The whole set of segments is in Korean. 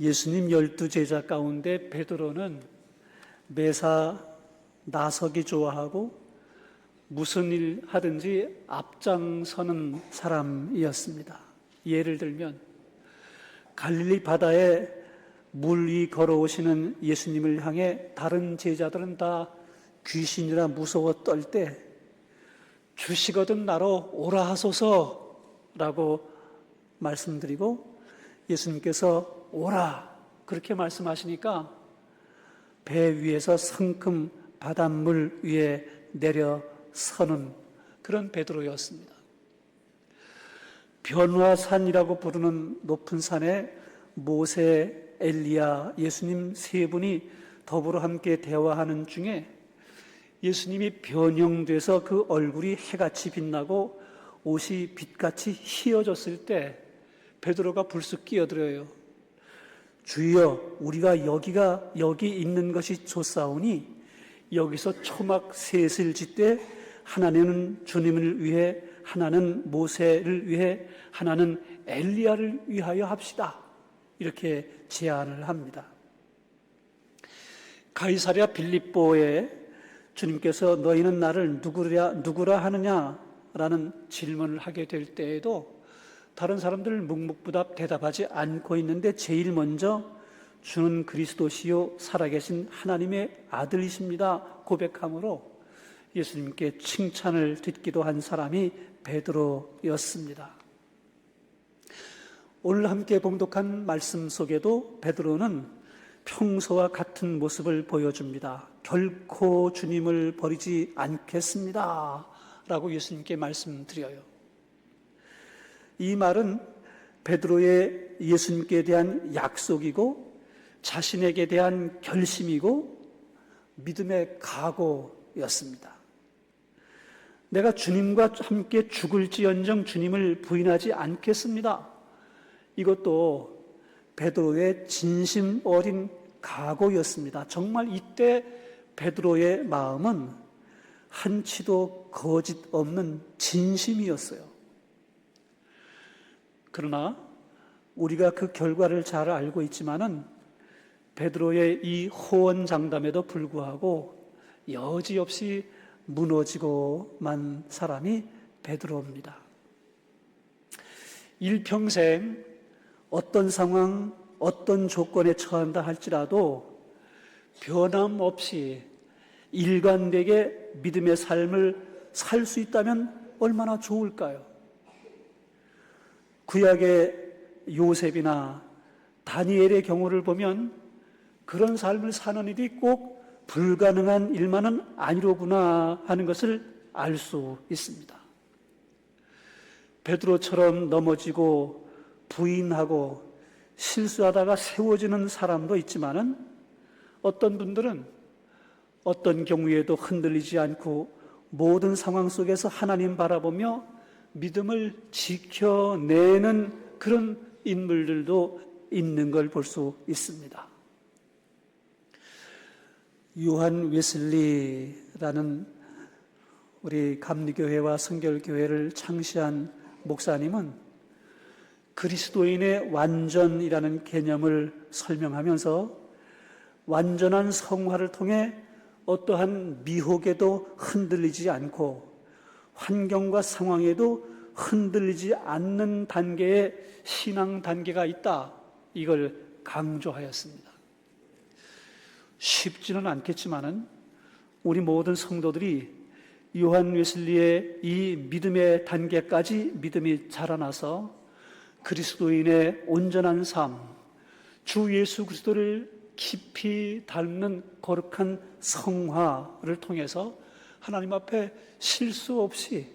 예수님 열두 제자 가운데 베드로는 매사 나서기 좋아하고 무슨 일 하든지 앞장서는 사람이었습니다. 예를 들면 갈릴리 바다에 물 위 걸어오시는 예수님을 향해 다른 제자들은 다 귀신이라 무서워 떨 때 주시거든 나로 오라 하소서라고 말씀드리고 예수님께서 오라 그렇게 말씀하시니까 배 위에서 성큼 바닷물 위에 내려 서는 그런 베드로였습니다. 변화산이라고 부르는 높은 산에 모세, 엘리야, 예수님 세 분이 더불어 함께 대화하는 중에 예수님이 변형돼서 그 얼굴이 해같이 빛나고 옷이 빛같이 휘어졌을 때 베드로가 불쑥 끼어들어요. 주여, 우리가 여기가 여기 있는 것이 좋사오니 여기서 초막 셋을 짓되 하나는 주님을 위해 하나는 모세를 위해 하나는 엘리야를 위하여 합시다. 이렇게 제안을 합니다. 가이사랴 빌립보에 주님께서 너희는 나를 누구라 누구라 하느냐라는 질문을 하게 될 때에도 다른 사람들 묵묵부답 대답하지 않고 있는데 제일 먼저 주는 그리스도시요 살아계신 하나님의 아들이십니다 고백함으로 예수님께 칭찬을 듣기도 한 사람이 베드로였습니다. 오늘 함께 봉독한 말씀 속에도 베드로는 평소와 같은 모습을 보여줍니다. 결코 주님을 버리지 않겠습니다. 라고 예수님께 말씀드려요. 이 말은 베드로의 예수님께 대한 약속이고 자신에게 대한 결심이고 믿음의 각오였습니다. 내가 주님과 함께 죽을지언정 주님을 부인하지 않겠습니다. 이것도 베드로의 진심 어린 각오였습니다. 정말 이때 베드로의 마음은 한치도 거짓 없는 진심이었어요. 그러나 우리가 그 결과를 잘 알고 있지만은 베드로의 이 호언장담에도 불구하고 여지없이 무너지고만 사람이 베드로입니다. 일평생 어떤 상황, 어떤 조건에 처한다 할지라도 변함없이 일관되게 믿음의 삶을 살 수 있다면 얼마나 좋을까요? 구약의 요셉이나 다니엘의 경우를 보면 그런 삶을 사는 일이 꼭 불가능한 일만은 아니로구나 하는 것을 알 수 있습니다. 베드로처럼 넘어지고 부인하고 실수하다가 세워지는 사람도 있지만은 어떤 분들은 어떤 경우에도 흔들리지 않고 모든 상황 속에서 하나님 바라보며 믿음을 지켜내는 그런 인물들도 있는 걸 볼 수 있습니다. 요한 웨슬리라는 우리 감리교회와 성결교회를 창시한 목사님은 그리스도인의 완전이라는 개념을 설명하면서 완전한 성화를 통해 어떠한 미혹에도 흔들리지 않고 환경과 상황에도 흔들리지 않는 단계의 신앙 단계가 있다. 이걸 강조하였습니다. 쉽지는 않겠지만은 우리 모든 성도들이 요한 웨슬리의 이 믿음의 단계까지 믿음이 자라나서 그리스도인의 온전한 삶, 주 예수 그리스도를 깊이 닮는 거룩한 성화를 통해서 하나님 앞에 실수 없이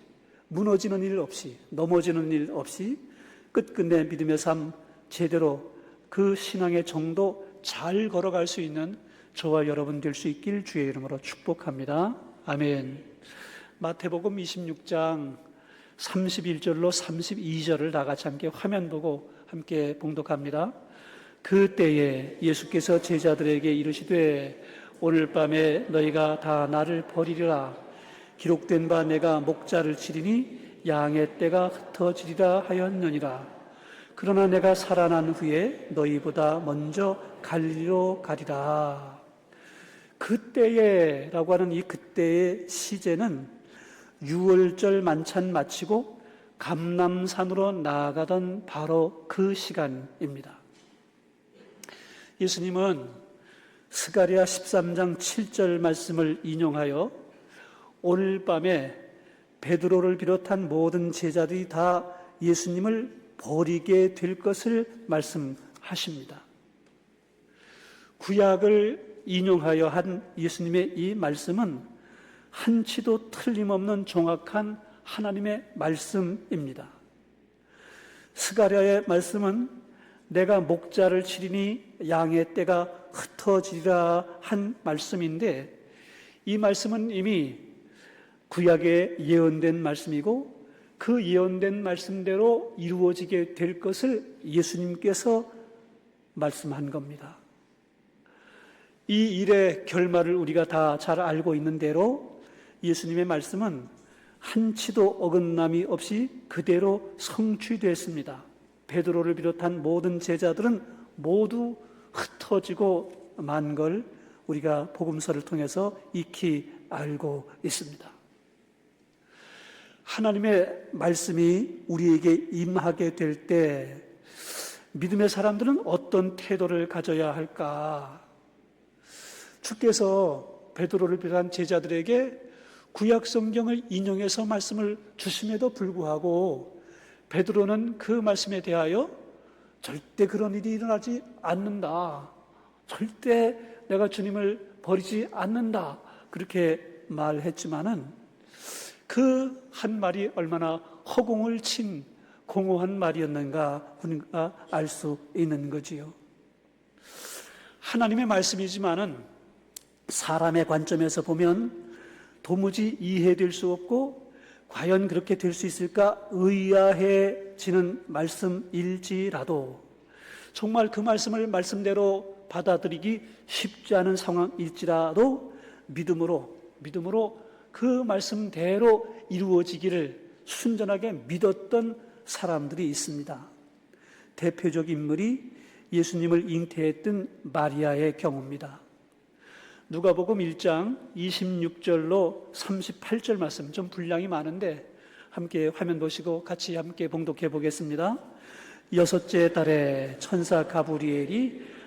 무너지는 일 없이 넘어지는 일 없이 끝끝내 믿음의 삶 제대로 그 신앙의 정도 잘 걸어갈 수 있는 저와 여러분 될 수 있길 주의 이름으로 축복합니다. 아멘. 마태복음 26장 31절로 32절을 다 같이 함께 화면 보고 함께 봉독합니다. 그때에 예수께서 제자들에게 이르시되 오늘 밤에 너희가 다 나를 버리리라 기록된 바 내가 목자를 치리니 양의 떼가 흩어지리라 하였느니라 그러나 내가 살아난 후에 너희보다 먼저 갈리로 가리라. 그때에 라고 하는 이 그때의 시제는 유월절 만찬 마치고 감남산으로 나아가던 바로 그 시간입니다. 예수님은 스가리아 13장 7절 말씀을 인용하여 오늘 밤에 베드로를 비롯한 모든 제자들이 다 예수님을 버리게 될 것을 말씀하십니다. 구약을 인용하여 한 예수님의 이 말씀은 한치도 틀림없는 정확한 하나님의 말씀입니다. 스가랴의 말씀은 내가 목자를 치리니 양의 떼가 흩어지리라 한 말씀인데 이 말씀은 이미 구약에 예언된 말씀이고 그 예언된 말씀대로 이루어지게 될 것을 예수님께서 말씀한 겁니다. 이 일의 결말을 우리가 다 잘 알고 있는 대로 예수님의 말씀은 한치도 어긋남이 없이 그대로 성취됐습니다. 베드로를 비롯한 모든 제자들은 모두 흩어지고 만걸 우리가 복음서를 통해서 익히 알고 있습니다. 하나님의 말씀이 우리에게 임하게 될 때 믿음의 사람들은 어떤 태도를 가져야 할까? 주께서 베드로를 비롯한 제자들에게 구약 성경을 인용해서 말씀을 주심에도 불구하고 베드로는 그 말씀에 대하여 절대 그런 일이 일어나지 않는다. 절대 내가 주님을 버리지 않는다. 그렇게 말했지만은 그 한 말이 얼마나 허공을 친 공허한 말이었는가 우리가 알 수 있는 거지요. 하나님의 말씀이지만은 사람의 관점에서 보면 도무지 이해될 수 없고 과연 그렇게 될 수 있을까 의아해지는 말씀일지라도 정말 그 말씀을 말씀대로 받아들이기 쉽지 않은 상황일지라도 믿음으로 믿음으로 그 말씀대로 이루어지기를 순전하게 믿었던 사람들이 있습니다. 대표적 인물이 예수님을 잉태했던 마리아의 경우입니다. 누가복음 1장 26절로 38절 말씀 좀 분량이 많은데 함께 화면 보시고 같이 함께 봉독해 보겠습니다. 여섯째 달에 천사 가브리엘이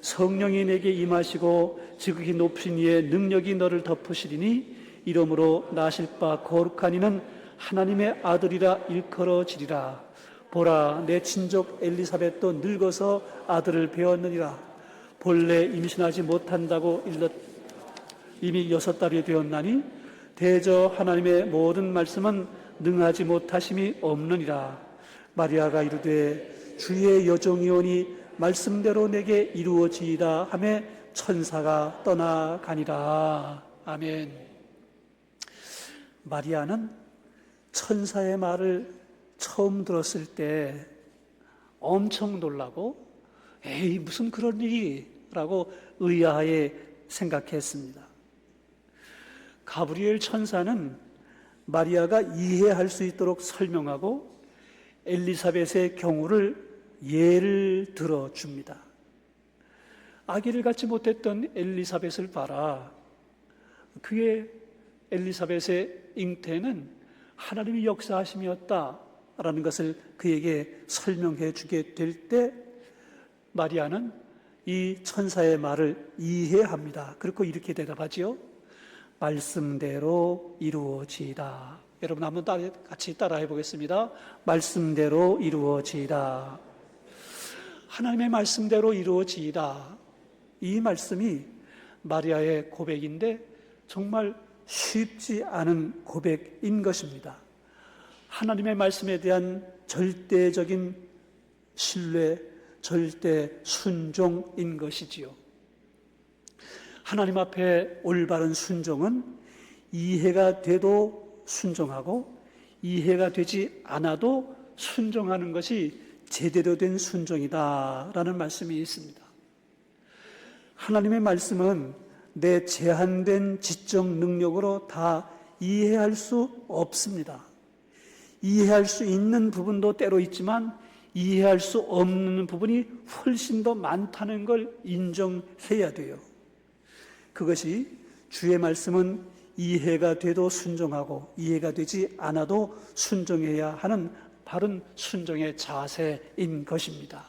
성령이 내게 임하시고 지극히 높은 이의 능력이 너를 덮으시리니 이러므로 나실 바 거룩한 이는 하나님의 아들이라 일컬어지리라. 보라 내 친족 엘리사벳도 늙어서 아들을 배웠느니라. 본래 임신하지 못한다고 일렀 이미 여섯 달이 되었나니 대저 하나님의 모든 말씀은 능하지 못하심이 없느니라. 마리아가 이르되 주의 여종이오니 말씀대로 내게 이루어지이다 하매 천사가 떠나가니라. 아멘. 마리아는 천사의 말을 처음 들었을 때 엄청 놀라고 에이 무슨 그런 일이 라고 의아하게 생각했습니다. 가브리엘 천사는 마리아가 이해할 수 있도록 설명하고 엘리사벳의 경우를 예를 들어 줍니다. 아기를 갖지 못했던 엘리사벳을 봐라. 그의 엘리사벳의 잉태는 하나님의 역사하심이었다라는 것을 그에게 설명해 주게 될 때 마리아는 이 천사의 말을 이해합니다. 그리고 이렇게 대답하지요. 말씀대로 이루어지이다. 여러분 한번 같이 따라해 보겠습니다. 말씀대로 이루어지이다. 하나님의 말씀대로 이루어지이다. 이 말씀이 마리아의 고백인데 정말 쉽지 않은 고백인 것입니다. 하나님의 말씀에 대한 절대적인 신뢰, 절대 순종인 것이지요. 하나님 앞에 올바른 순종은 이해가 돼도 순종하고 이해가 되지 않아도 순종하는 것이 제대로 된 순종이다 라는 말씀이 있습니다. 하나님의 말씀은 내 제한된 지적 능력으로 다 이해할 수 없습니다. 이해할 수 있는 부분도 때로 있지만 이해할 수 없는 부분이 훨씬 더 많다는 걸 인정해야 돼요. 그것이 주의 말씀은 이해가 돼도 순종하고 이해가 되지 않아도 순종해야 하는 바른 순종의 자세인 것입니다.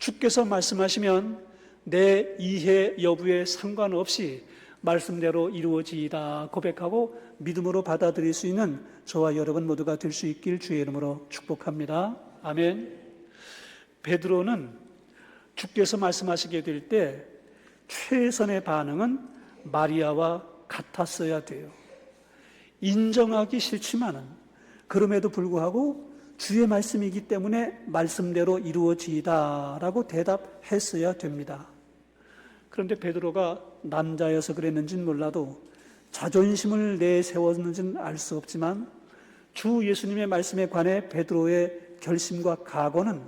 주께서 말씀하시면 내 이해 여부에 상관없이 말씀대로 이루어지이다 고백하고 믿음으로 받아들일 수 있는 저와 여러분 모두가 될 수 있길 주의 이름으로 축복합니다. 아멘. 베드로는 주께서 말씀하시게 될 때 최선의 반응은 마리아와 같았어야 돼요. 인정하기 싫지만은 그럼에도 불구하고 주의 말씀이기 때문에 말씀대로 이루어지이다라고 대답했어야 됩니다. 그런데 베드로가 남자여서 그랬는지는 몰라도 자존심을 내세웠는지는 알 수 없지만 주 예수님의 말씀에 관해 베드로의 결심과 각오는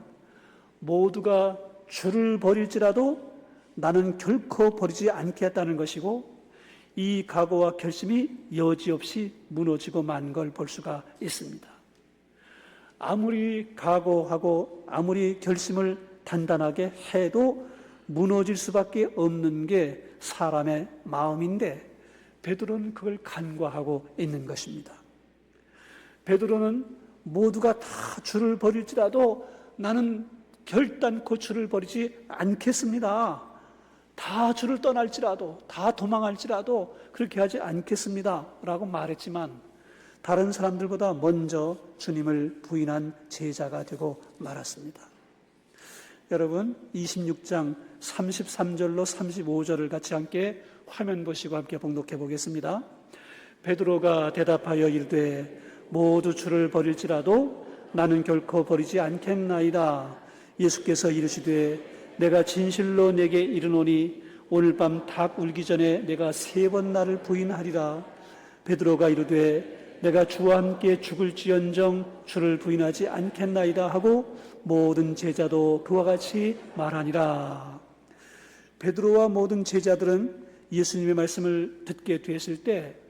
모두가 주를 버릴지라도 나는 결코 버리지 않겠다는 것이고 이 각오와 결심이 여지없이 무너지고 만 걸 볼 수가 있습니다. 아무리 각오하고 아무리 결심을 단단하게 해도 무너질 수밖에 없는 게 사람의 마음인데 베드로는 그걸 간과하고 있는 것입니다. 베드로는 모두가 다 주를 버릴지라도 나는 결단코 주를 버리지 않겠습니다. 다 주를 떠날지라도 다 도망할지라도 그렇게 하지 않겠습니다. 라고 말했지만 다른 사람들보다 먼저 주님을 부인한 제자가 되고 말았습니다. 여러분 26장 33절로 35절을 같이 함께 화면 보시고 함께 봉독해 보겠습니다. 베드로가 대답하여 이르되 모두 주를 버릴지라도 나는 결코 버리지 않겠나이다. 예수께서 이르시되 내가 진실로 내게 이르노니 오늘 밤 닭 울기 전에 내가 세 번 나를 부인하리라. 베드로가 이르되 내가 주와 함께 죽을지언정 주를 부인하지 않겠나이다 하고 모든 제자도 그와 같이 말하니라. 베드로와 모든 제자들은 예수님의 말씀을 듣게 되었을 때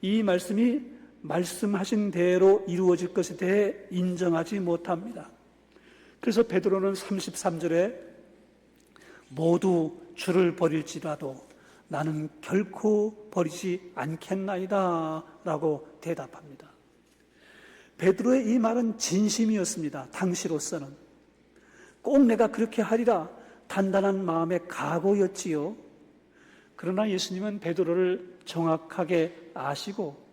이 말씀이 말씀하신 대로 이루어질 것에 대해 인정하지 못합니다. 그래서 베드로는 33절에 모두 주를 버릴지라도 나는 결코 버리지 않겠나이다 라고 대답합니다. 베드로의 이 말은 진심이었습니다. 당시로서는. 꼭 내가 그렇게 하리라 단단한 마음의 각오였지요. 그러나 예수님은 베드로를 정확하게 아시고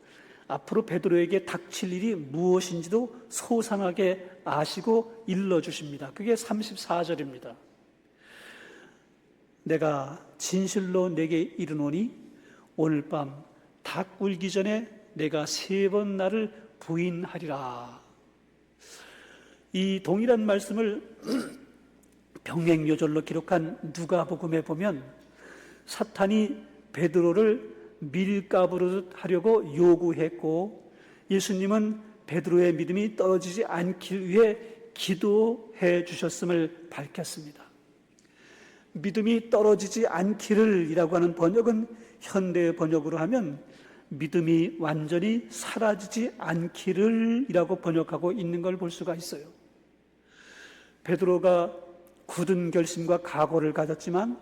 앞으로 베드로에게 닥칠 일이 무엇인지도 소상하게 아시고 일러 주십니다. 그게 34절입니다. 내가 진실로 내게 이르노니 오늘 밤 닭 울기 전에 내가 세 번 나를 부인하리라. 이 동일한 말씀을 병행요절로 기록한 누가복음에 보면 사탄이 베드로를 밀가부르 하려고 요구했고 예수님은 베드로의 믿음이 떨어지지 않길 위해 기도해 주셨음을 밝혔습니다. 믿음이 떨어지지 않기를 이라고 하는 번역은 현대 번역으로 하면 믿음이 완전히 사라지지 않기를 이라고 번역하고 있는 걸 볼 수가 있어요. 베드로가 굳은 결심과 각오를 가졌지만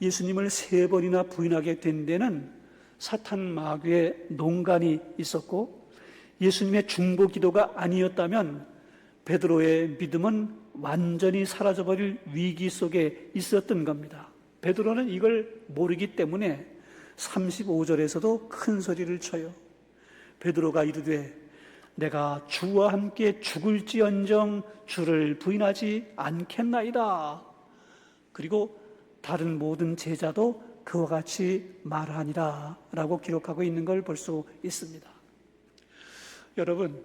예수님을 세 번이나 부인하게 된 데는 사탄 마귀의 농간이 있었고 예수님의 중보 기도가 아니었다면 베드로의 믿음은 완전히 사라져버릴 위기 속에 있었던 겁니다. 베드로는 이걸 모르기 때문에 35절에서도 큰 소리를 쳐요. 베드로가 이르되 내가 주와 함께 죽을지언정 주를 부인하지 않겠나이다. 그리고 다른 모든 제자도 그와 같이 말하니라 라고 기록하고 있는 걸 볼 수 있습니다. 여러분,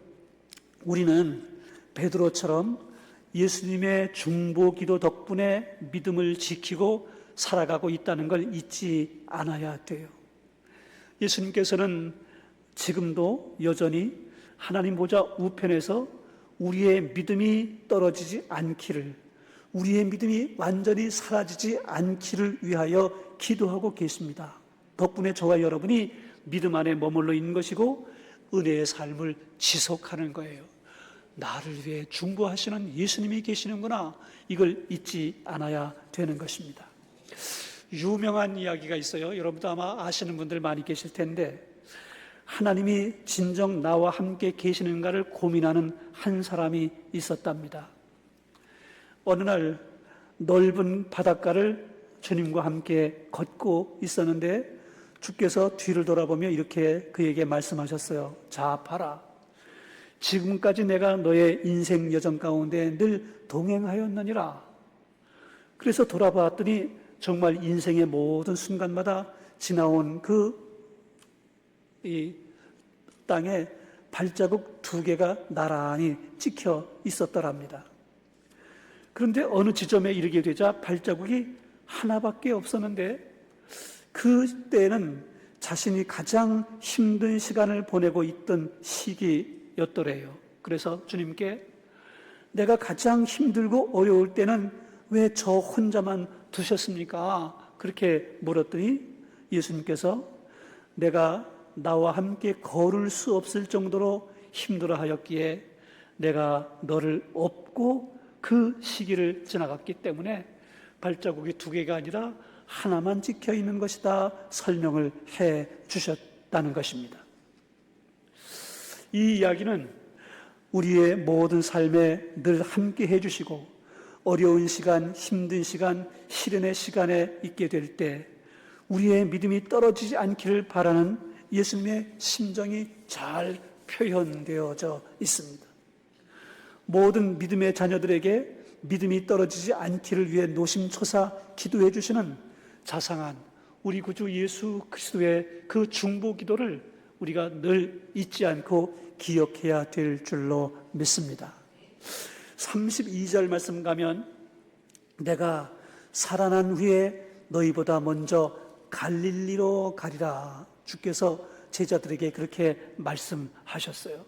우리는 베드로처럼 예수님의 중보 기도 덕분에 믿음을 지키고 살아가고 있다는 걸 잊지 않아야 돼요. 예수님께서는 지금도 여전히 하나님 보좌 우편에서 우리의 믿음이 떨어지지 않기를, 우리의 믿음이 완전히 사라지지 않기를 위하여 기도하고 계십니다. 덕분에 저와 여러분이 믿음 안에 머물러 있는 것이고 은혜의 삶을 지속하는 거예요. 나를 위해 중보하시는 예수님이 계시는구나. 이걸 잊지 않아야 되는 것입니다. 유명한 이야기가 있어요. 여러분도 아마 아시는 분들 많이 계실 텐데, 하나님이 진정 나와 함께 계시는가를 고민하는 한 사람이 있었답니다. 어느 날 넓은 바닷가를 주님과 함께 걷고 있었는데 주께서 뒤를 돌아보며 이렇게 그에게 말씀하셨어요. 자, 봐라. 지금까지 내가 너의 인생 여정 가운데 늘 동행하였느니라. 그래서 돌아봤더니 정말 인생의 모든 순간마다 지나온 그 이 땅에 발자국 두 개가 나란히 찍혀 있었더랍니다. 그런데 어느 지점에 이르게 되자 발자국이 하나밖에 없었는데 그때는 자신이 가장 힘든 시간을 보내고 있던 시기 였더래요. 그래서 주님께 내가 가장 힘들고 어려울 때는 왜 저 혼자만 두셨습니까? 그렇게 물었더니 예수님께서 내가 나와 함께 걸을 수 없을 정도로 힘들어 하였기에 내가 너를 업고 그 시기를 지나갔기 때문에 발자국이 두 개가 아니라 하나만 찍혀 있는 것이다 설명을 해 주셨다는 것입니다. 이 이야기는 우리의 모든 삶에 늘 함께 해 주시고 어려운 시간, 힘든 시간, 시련의 시간에 있게 될 때 우리의 믿음이 떨어지지 않기를 바라는 예수님의 심정이 잘 표현되어져 있습니다. 모든 믿음의 자녀들에게 믿음이 떨어지지 않기를 위해 노심초사 기도해 주시는 자상한 우리 구주 예수 그리스도의 그 중보 기도를 우리가 늘 잊지 않고 기억해야 될 줄로 믿습니다. 32절 말씀 가면 내가 살아난 후에 너희보다 먼저 갈릴리로 가리라. 주께서 제자들에게 그렇게 말씀하셨어요.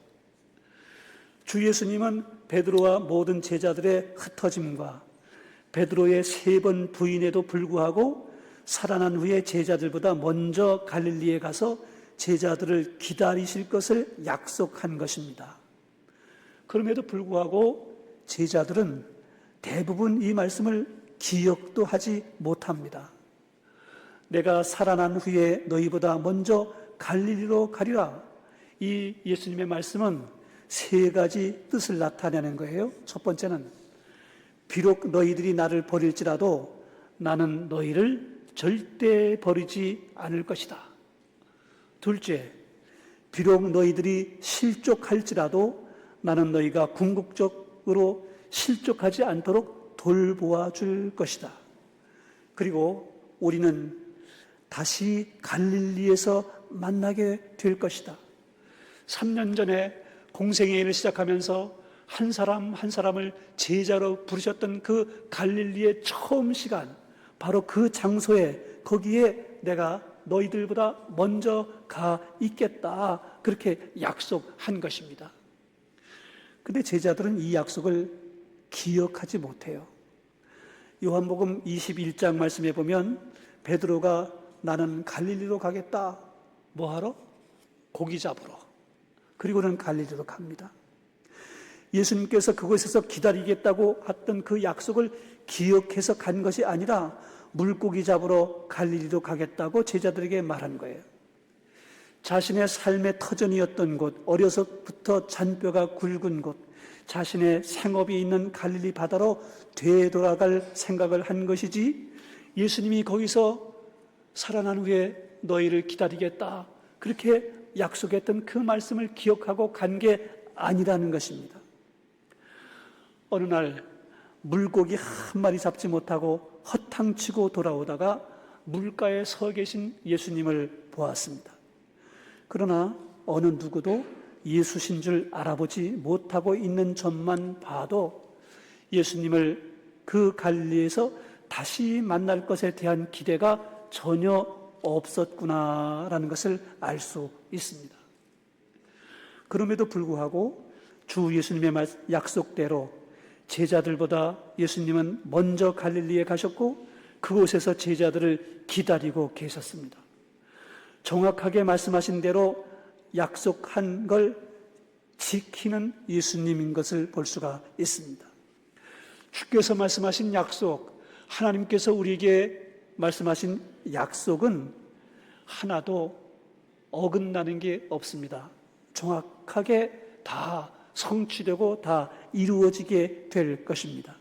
주 예수님은 베드로와 모든 제자들의 흩어짐과 베드로의 세 번 부인에도 불구하고 살아난 후에 제자들보다 먼저 갈릴리에 가서 제자들을 기다리실 것을 약속한 것입니다. 그럼에도 불구하고 제자들은 대부분 이 말씀을 기억도 하지 못합니다. 내가 살아난 후에 너희보다 먼저 갈릴리로 가리라. 이 예수님의 말씀은 세 가지 뜻을 나타내는 거예요. 첫 번째는 비록 너희들이 나를 버릴지라도 나는 너희를 절대 버리지 않을 것이다. 둘째, 비록 너희들이 실족할지라도 나는 너희가 궁극적으로 실족하지 않도록 돌보아 줄 것이다. 그리고 우리는 다시 갈릴리에서 만나게 될 것이다. 3년 전에 일을 시작하면서 한 사람 한 사람을 제자로 부르셨던 그 갈릴리의 처음 시간, 바로 그 장소에 거기에 내가 너희들보다 먼저 가 있겠다. 그렇게 약속한 것입니다. 근데 제자들은 이 약속을 기억하지 못해요. 요한복음 21장 말씀에 보면 베드로가 나는 갈릴리로 가겠다. 뭐 하러? 고기 잡으러. 그리고는 갈릴리로 갑니다. 예수님께서 그곳에서 기다리겠다고 했던 그 약속을 기억해서 간 것이 아니라 물고기 잡으러 갈릴리로 가겠다고 제자들에게 말한 거예요. 자신의 삶의 터전이었던 곳, 어려서부터 잔뼈가 굵은 곳, 자신의 생업이 있는 갈릴리 바다로 되돌아갈 생각을 한 것이지 예수님이 거기서 살아난 후에 너희를 기다리겠다. 그렇게 약속했던 그 말씀을 기억하고 간 게 아니라는 것입니다. 어느 날 물고기 한 마리 잡지 못하고 허탕치고 돌아오다가 물가에 서 계신 예수님을 보았습니다. 그러나 어느 누구도 예수신 줄 알아보지 못하고 있는 점만 봐도 예수님을 그 갈리에서 다시 만날 것에 대한 기대가 전혀 없었구나라는 것을 알 수 있습니다. 그럼에도 불구하고 주 예수님의 말- 약속대로 제자들보다 예수님은 먼저 갈릴리에 가셨고 그곳에서 제자들을 기다리고 계셨습니다. 정확하게 말씀하신 대로 약속한 걸 지키는 예수님인 것을 볼 수가 있습니다. 주께서 말씀하신 약속, 하나님께서 우리에게 말씀하신 약속은 하나도 어긋나는 게 없습니다. 정확하게 다 성취되고 다 이루어지게 될 것입니다.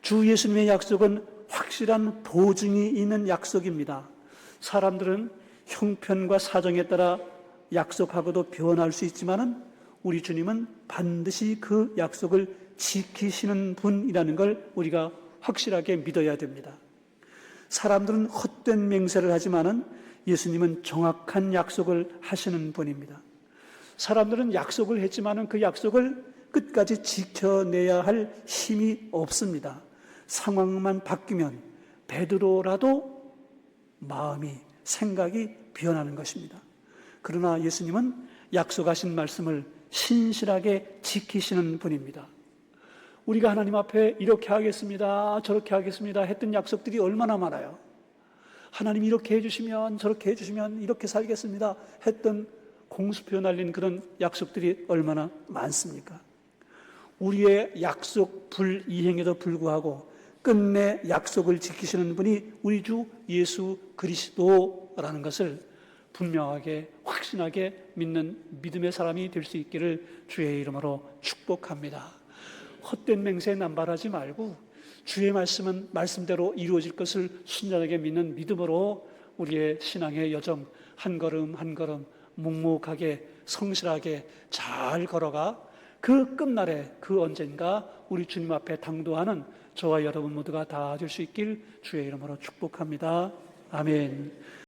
주 예수님의 약속은 확실한 보증이 있는 약속입니다. 사람들은 형편과 사정에 따라 약속하고도 변할 수 있지만은 우리 주님은 반드시 그 약속을 지키시는 분이라는 걸 우리가 확실하게 믿어야 됩니다. 사람들은 헛된 맹세를 하지만은 예수님은 정확한 약속을 하시는 분입니다. 사람들은 약속을 했지만은 그 약속을 끝까지 지켜내야 할 힘이 없습니다. 상황만 바뀌면 베드로라도 마음이 생각이 변하는 것입니다. 그러나 예수님은 약속하신 말씀을 신실하게 지키시는 분입니다. 우리가 하나님 앞에 이렇게 하겠습니다, 저렇게 하겠습니다 했던 약속들이 얼마나 많아요. 하나님 이렇게 해주시면 저렇게 해주시면 이렇게 살겠습니다 했던 공수표 날린 그런 약속들이 얼마나 많습니까? 우리의 약속 불이행에도 불구하고 끝내 약속을 지키시는 분이 우리 주 예수 그리스도라는 것을 분명하게 확신하게 믿는 믿음의 사람이 될 수 있기를 주의 이름으로 축복합니다. 헛된 맹세에 남발하지 말고 주의 말씀은 말씀대로 이루어질 것을 순전하게 믿는 믿음으로 우리의 신앙의 여정 한 걸음 한 걸음 묵묵하게 성실하게 잘 걸어가 그 끝날에 그 언젠가 우리 주님 앞에 당도하는 저와 여러분 모두가 다 될 수 있길 주의 이름으로 축복합니다. 아멘.